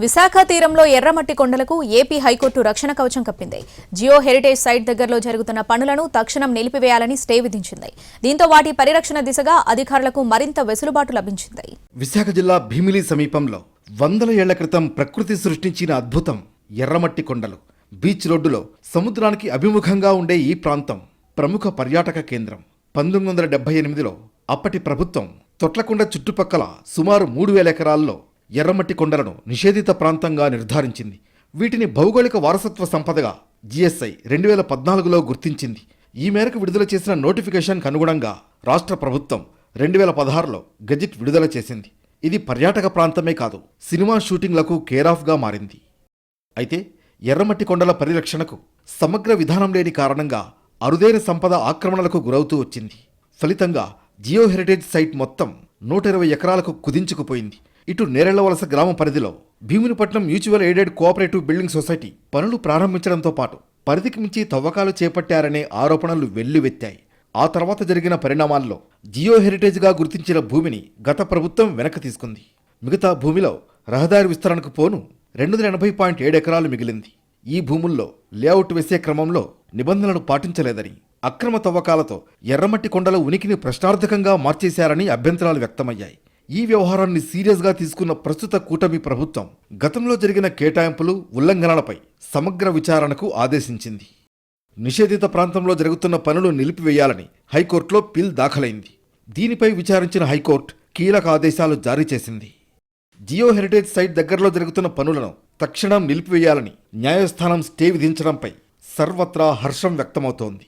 విశాఖ తీరంలో ఎర్రమట్టి కొండలకు ఏపీ హైకోర్టు రక్షణ కవచం కప్పింది. జియో హెరిటేజ్ సైట్ దగ్గరలో జరుగుతున్న పనులను తక్షణం నిలిపివేయాలని స్టే విధించింది. దీంతో వాటి పరిరక్షణ దిశగా అధికారులకు మరింత వెసులుబాటు లభించింది. విశాఖ జిల్లా భీమిలి సమీపంలో వందల ఏళ్ళ క్రితం ప్రకృతి సృష్టించిన అద్భుతం ఎర్రమట్టి కొండలు. బీచ్ రోడ్డులో సముద్రానికి అభిముఖంగా ఉండే ఈ ప్రాంతం ప్రముఖ పర్యాటక కేంద్రం. పంతొమ్మిది వందల డెబ్బై ఎనిమిదిలో అప్పటి ప్రభుత్వం తొట్లకొండ చుట్టుపక్కల సుమారు మూడు వేల ఎకరాల్లో ఎర్రమట్టి కొండలను నిషేధిత ప్రాంతంగా నిర్ధారించింది. వీటిని భౌగోళిక వారసత్వ సంపదగా జిఎస్ఐ రెండు వేల పద్నాలుగులో గుర్తించింది. ఈ మేరకు విడుదల చేసిన నోటిఫికేషన్కు అనుగుణంగా రాష్ట్ర ప్రభుత్వం రెండు వేల పదహారులో గజిట్ విడుదల చేసింది. ఇది పర్యాటక ప్రాంతమే కాదు సినిమా షూటింగ్లకు కేరాఫ్గా మారింది. అయితే ఎర్రమట్టి కొండల పరిరక్షణకు సమగ్ర విధానం లేని కారణంగా అరుదైన సంపద ఆక్రమణలకు గురవుతూ వచ్చింది. ఫలితంగా జియో హెరిటేజ్ సైట్ మొత్తం నూట ఇరవై ఎకరాలకు కుదించుకుపోయింది. ఇటు నేరెళ్ళవలస గ్రామ పరిధిలో Bheemunipatnam mutual aided cooperative building society పనులు ప్రారంభించడంతో పాటు పరిధికి మించి తవ్వకాలు చేపట్టారనే ఆరోపణలు వెల్లువెత్తాయి. ఆ తర్వాత జరిగిన పరిణామాల్లో జియో హెరిటేజ్గా గుర్తించిన భూమిని గత ప్రభుత్వం వెనక్కి తీసుకుంది. మిగతా భూమిలో రహదారి విస్తరణకు పోను రెండు వందల ఎనభై పాయింట్ ఏడు ఎకరాలు మిగిలింది. ఈ భూముల్లో లేఅవుట్ వేసే క్రమంలో నిబంధనలు పాటించలేదని అక్రమ తవ్వకాలతో ఎర్రమట్టి కొండల ఉనికిని ప్రశ్నార్థకంగా మార్చేశారని అభ్యంతరాలు వ్యక్తమయ్యాయి. ఈ వ్యవహారాన్ని సీరియస్గా తీసుకున్న ప్రస్తుత కూటమి ప్రభుత్వం గతంలో జరిగిన కేటాయింపులు ఉల్లంఘనలపై సమగ్ర విచారణకు ఆదేశించింది. నిషేధిత ప్రాంతంలో జరుగుతున్న పనులు నిలిపివేయాలని హైకోర్టులో పిల్ దాఖలైంది. దీనిపై విచారించిన హైకోర్టు కీలక ఆదేశాలు జారీ చేసింది. జియో హెరిటేజ్ సైట్ దగ్గరలో జరుగుతున్న పనులను తక్షణం నిలిపివేయాలని న్యాయస్థానం స్టే విధించడంపై సర్వత్రా హర్షం వ్యక్తమవుతోంది.